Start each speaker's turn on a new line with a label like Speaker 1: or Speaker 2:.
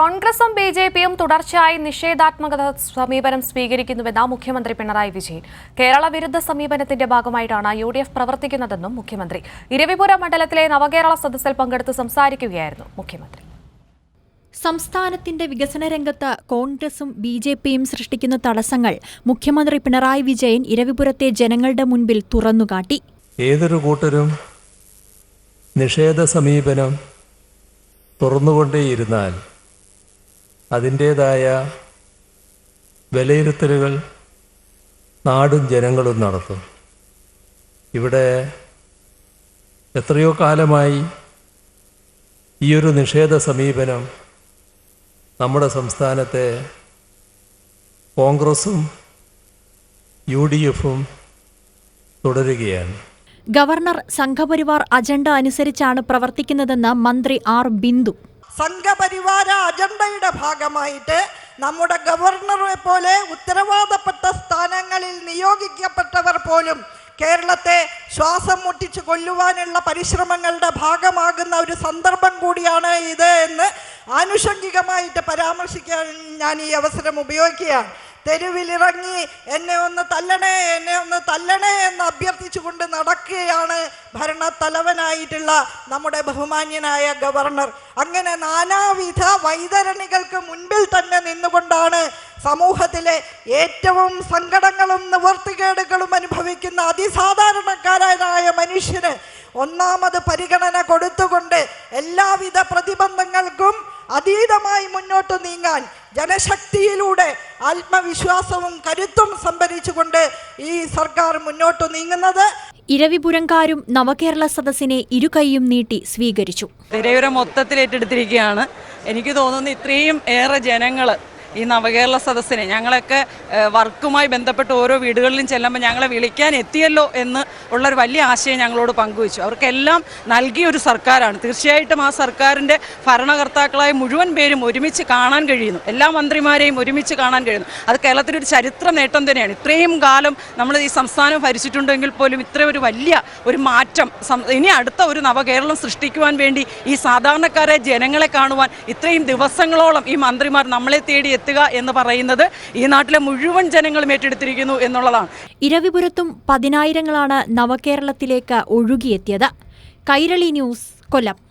Speaker 1: കോൺഗ്രസും B J പിയും തുടർച്ചയായി നിഷേധാത്മകത സമീപനം സ്വീകരിക്കുന്നുവെന്ന് മുഖ്യമന്ത്രി പിണറായി വിജയൻ. കേരള വിരുദ്ധ സമീപനത്തിന്റെ ഭാഗമായിട്ടാണ് യു ഡി എഫ് പ്രവർത്തിക്കുന്നതെന്നും മുഖ്യമന്ത്രി. ഇരവിപുരം മണ്ഡലത്തിലെ നവകേരള സദസ്സിൽ പങ്കെടുത്ത് സംസാരിക്കുകയായിരുന്നു മുഖ്യമന്ത്രി.
Speaker 2: സംസ്ഥാനത്തിന്റെ വികസന രംഗത്ത് കോൺഗ്രസും ബി ജെ പിയും സൃഷ്ടിക്കുന്ന തടസ്സങ്ങൾ മുഖ്യമന്ത്രി പിണറായി വിജയൻ ഇരവിപുരത്തെ ജനങ്ങളുടെ മുൻപിൽ തുറന്നുകാട്ടി.
Speaker 3: ഏതൊരു കൂട്ടരും നിഷേധ സമീപനം തുറന്നുകൊണ്ടേയിരുന്നാൽ അതിന്റേതായ വിലയിരുത്തലുകൾ നാടും ജനങ്ങളും നടത്തും. ഇവിടെ എത്രയോ കാലമായി ഈ ഒരു നിഷേധ സമീപനം നമ്മുടെ സംസ്ഥാനത്തെ കോൺഗ്രസും യു ഡി എഫും തുടരുകയാണ്.
Speaker 2: ഗവർണർ സംഘപരിവാർ അജണ്ട അനുസരിച്ചാണ് പ്രവർത്തിക്കുന്നതെന്ന് മന്ത്രി ആർ ബിന്ദു.
Speaker 4: സംഘപരിവാര അജണ്ടയുടെ ഭാഗമായിട്ട് നമ്മുടെ ഗവർണറെ പോലെ ഉത്തരവാദപ്പെട്ട സ്ഥാനങ്ങളിൽ നിയോഗിക്കപ്പെട്ടവർ പോലും കേരളത്തെ ശ്വാസം മുട്ടിച്ച് കൊല്ലുവാനുള്ള പരിശ്രമങ്ങളുടെ ഭാഗമാകുന്ന ഒരു സന്ദർഭം കൂടിയാണ് ഇത് എന്ന് ആനുഷംഗികമായിട്ട് പരാമർശിക്കാൻ ഞാൻ ഈ അവസരം ഉപയോഗിക്കുകയാണ്. തെരുവിലിറങ്ങി എന്നെ ഒന്ന് തല്ലണേ എന്നെ ഒന്ന് തല്ലണേ എന്ന് അഭ്യർത്ഥിച്ചുകൊണ്ട് നടക്കുകയാണ് ഭരണത്തലവനായിട്ടുള്ള നമ്മുടെ ബഹുമാന്യനായ ഗവർണർ. അങ്ങനെ നാനാവിധ വൈതരണികൾക്ക് മുൻപിൽ തന്നെ നിന്നുകൊണ്ടാണ് സമൂഹത്തിലെ ഏറ്റവും സങ്കടങ്ങളും നിവർത്തികേടുകളും അനുഭവിക്കുന്ന അതിസാധാരണക്കാരായ മനുഷ്യന് ഒന്നാമത് പരിഗണന കൊടുത്തുകൊണ്ട് എല്ലാവിധ പ്രതിബന്ധങ്ങൾക്കും അതീതമായി മുന്നോട്ട് നീങ്ങാൻ ജനശക്തിയിലൂടെ ആത്മവിശ്വാസവും കരുത്തും സംഭരിച്ചുകൊണ്ട് ഈ സർക്കാർ മുന്നോട്ട് നീങ്ങുന്നത്.
Speaker 2: ഇരവിപുരംകാരും നവകേരള സദസ്സിനെ ഇരുകൈയും നീട്ടി സ്വീകരിച്ചു.
Speaker 5: തിരയുര മൊത്തത്തിൽ ഏറ്റെടുത്തിരിക്കുകയാണ്. എനിക്ക് തോന്നുന്നു ഇത്രയും ഏറെ ജനങ്ങൾ ഈ നവകേരള സദസ്സിനെ ഞങ്ങളൊക്കെ വർക്കുമായി ബന്ധപ്പെട്ട് ഓരോ വീടുകളിലും ചെല്ലുമ്പോൾ ഞങ്ങളെ വിളിക്കാൻ എത്തിയല്ലോ എന്ന് ഉള്ളൊരു വലിയ ആശയം ഞങ്ങളോട് പങ്കുവച്ചു. അവർക്കെല്ലാം നൽകിയ ഒരു സർക്കാരാണ്. തീർച്ചയായിട്ടും ആ സർക്കാരിന്റെ ഭരണകർത്താക്കളായ മുഴുവൻ പേരും ഒരുമിച്ച് കാണാൻ കഴിയുന്നു. എല്ലാ മന്ത്രിമാരെയും ഒരുമിച്ച് കാണാൻ കഴിയുന്നു. അത് കേരളത്തിന്റെ ഒരു ചരിത്ര നേട്ടം തന്നെയാണ്. ഇത്രയും കാലം നമ്മൾ ഈ സംസ്ഥാനം ഭരിച്ചിട്ടുണ്ടെങ്കിൽ പോലും ഇത്ര ഒരു വലിയ ഒരു മാറ്റം ഇനി അടുത്ത ഒരു നവകേരളം സൃഷ്ടിക്കുവാൻ വേണ്ടി ഈ സാധാരണക്കാരെ ജനങ്ങളെ കാണുവാൻ ഇത്രയും ദിവസങ്ങളോളം ഈ മന്ത്രിമാർ നമ്മളെ തേടി എത്തുക എന്ന് പറയുന്നത് ഈ നാട്ടിലെ മുഴുവൻ ജനങ്ങളും ഏറ്റെടുത്തിരിക്കുന്നു എന്നുള്ളതാണ്.
Speaker 2: ഇരവിപുരത്തും പതിനായിരങ്ങളാണ് നവകേരളത്തിലേക്ക് ഒഴുകിയെത്തിയത്. കൈരളി ന്യൂസ് കൊല്ലം.